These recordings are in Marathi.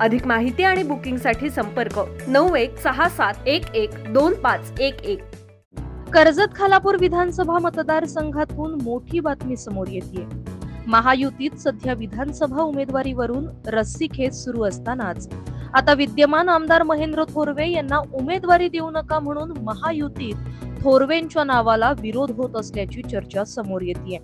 अधिक माहिती आणि बुकिंगसाठी संपर्क नऊ एक सहा सात एक एक दोन पाच एक एक. कर्जत खालापूर विधानसभा मतदारसंघातून मोठी बातमी समोर येते महायुतीत सध्या विधानसभा उमेदवारीवरून रस्सीखेच सुरू असतानाच. आता विद्यमान आमदार महेंद्र थोरवे यांना उमेदवारी देऊ नका म्हणून महायुतीत थोरवेंच्या नावाला विरोध होत असल्याची चर्चा समोर येते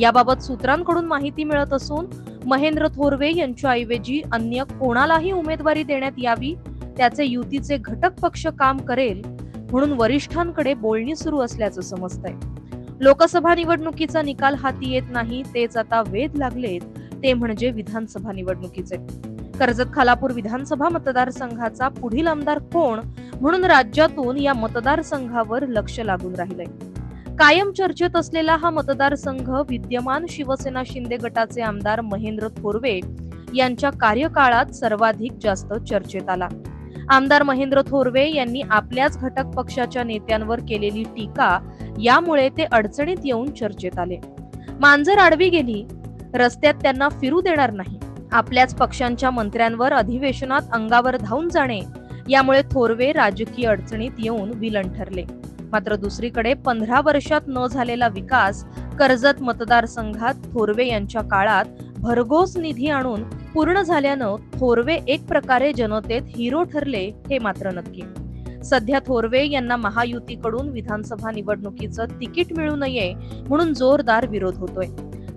याबाबत सूत्रांकडून माहिती मिळत असून महेंद्र थोरवे यांच्याऐवजी अन्य कोणालाही उमेदवारी देण्यात यावी त्याचे युतीचे घटक पक्ष काम करेल म्हणून वरिष्ठांकडे बोलणी सुरू असल्याचं समजतंय. लोकसभा निवडणुकीचा निकाल हाती येत नाही तेच आता वेध लागलेत ते म्हणजे विधानसभा निवडणुकीचे. कर्जत खालापूर विधानसभा मतदारसंघाचा पुढील आमदार कोण म्हणून राज्यातून या मतदारसंघावर लक्ष लागून राहिलंय. कायम चर्चेत असलेला हा मतदारसंघ विद्यमान शिवसेना शिंदे गटाचे आमदार महेंद्र थोरवे यांच्या कार्यकाळात सर्वाधिक जास्त चर्चेत आला. आमदार महेंद्र थोरवे यांनी आपल्याच घटक पक्षाच्या नेत्यांवर केलेली टीका यामुळे ते अडचणीत येऊन चर्चेत आले. मांजर आडवी गेली. रस्त्यात त्यांना फिरू देणार नाही. आपल्याच पक्षांच्या मंत्र्यांवर अधिवेशनात अंगावर धावून जाणे यामुळे थोरवे राजकीय अडचणीत येऊन विलन ठरले. मात्र दुसरीकडे पंधरा वर्षात न झालेला विकास कर्जत मतदारसंघात थोरवे यांच्या काळात भरघोस निधी आणून पूर्ण झाल्यानं थोरवे एक प्रकारे जनतेत हिरो ठरले हे मात्र नक्की. सध्या थोरवे यांना महायुतीकडून विधानसभा निवडणुकीचं तिकीट मिळू नये म्हणून जोरदार विरोध होतोय.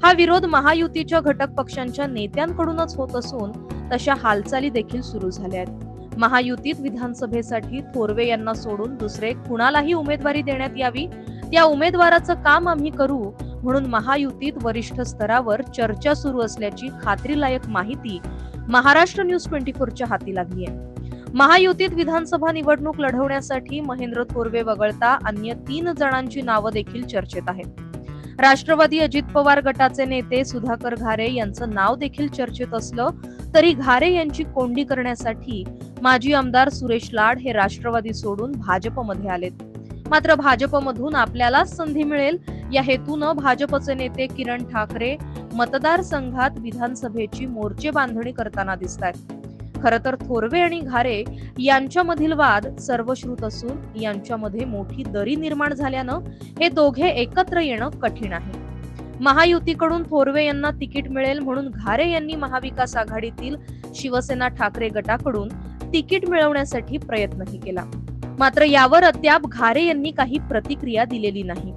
हा विरोध महायुतीच्या घटक पक्षांच्या नेत्यांकडूनच होत असून तशा हालचाली देखील सुरू झाल्या आहेत. महायुतीत विधानसभेसाठी थोरवे यांना सोडून दुसरे कुणालाही उमेदवारी देण्यात यावी? त्या उमेदवाराचं काम आम्ही करू म्हणून महायुतीत वरिष्ठ स्तरावर चर्चा सुरू असल्याची खात्रीलायक माहिती महाराष्ट्र न्यूज ट्वेंटी फोरच्या हाती लागली आहे महायुतीत विधानसभा निवडणूक लढवण्यासाठी महेंद्र थोरवे वगळता अन्य तीन जणांची नावं देखील चर्चेत आहेत. राष्ट्रवादी अजित पवार गटाचे नेते सुधाकर घारे यांचं नाव देखील चर्चेत असलं तरी घारे यांची कोंडी करण्यासाठी माजी आमदार सुरेश लाड हे राष्ट्रवादी सोडून भाजपमध्ये आलेत. मात्र भाजपमधून आपल्यालाच संधी मिळेल या हेतूनं भाजपचे नेते किरण ठाकरे मतदारसंघात विधानसभेची मोर्चे बांधणी करताना दिसत आहेत खर तर थोरवे आणि घारे यांच्यामधील वाद सर्वश्रुत असून यांच्यामध्ये मोठी दरी निर्माण झाल्यानं हे दोघे एकत्र येणं कठीण आहे. महायुतीकडून थोरवे यांना तिकीट मिळेल म्हणून घारे यांनी महाविकास आघाडीतील शिवसेना ठाकरे गटाकडून तिकीट मिळवण्यासाठी प्रयत्नही केला. मात्र यावर अद्याप घारे यांनी काही प्रतिक्रिया दिलेली नाही.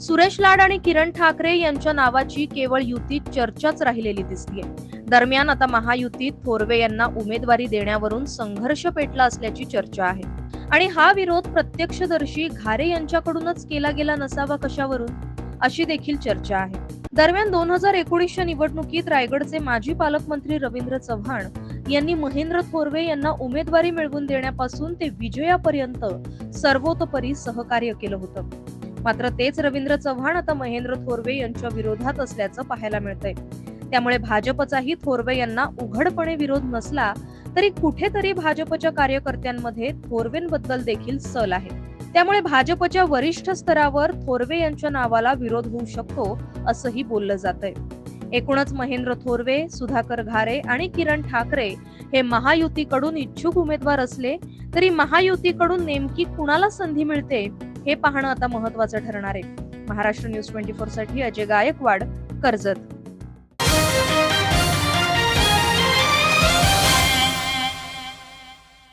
सुरेश लाड आणि किरण ठाकरे यांच्या नावाची केवळ युतीत चर्चाच राहिलेली दिसतीये दरम्यान आता महायुतीत थोरवे यांना उमेदवारी देण्यावरून संघर्ष पेटला असल्याची चर्चा आहे. आणि हा विरोध प्रत्यक्षदर्शी घारे यांच्याकडूनच केला गेला नसावा कशावरून? अशी देखील चर्चा आहे. दरम्यान दोन हजार एकोणीसच्या निवडणुकीत रायगडचे माजी पालकमंत्री रवींद्र चव्हाण यांनी महेंद्र थोरवे यांना उमेदवारी मिळवून देण्यापासून ते विजयापर्यंत सर्वतोपरी सहकार्य केलं होतं. मात्र तेच रवींद्र चव्हाण आता महेंद्र थोरवे यांच्या विरोधात असल्याचं पाहायला मिळतंय. त्यामुळे भाजपचाही थोरवे यांना उघडपणे विरोध नसला तरी कुठेतरी भाजपच्या कार्यकर्त्यांमध्ये थोरवेंबद्दल देखील सल आहे. त्यामुळे भाजपच्या वरिष्ठ स्तरावर थोरवे यांच्या नावाला विरोध होऊ शकतो असंही बोललं जात आहे एकूणच महेंद्र थोरवे सुधाकर घारे आणि किरण ठाकरे हे महायुतीकडून इच्छुक उमेदवार असले तरी महायुतीकडून नेमकी कुणाला संधी मिळते हे पाहणं आता महत्वाचं ठरणार आहे. महाराष्ट्र न्यूज ट्वेंटी फोरसाठी अजय गायकवाड कर्जत.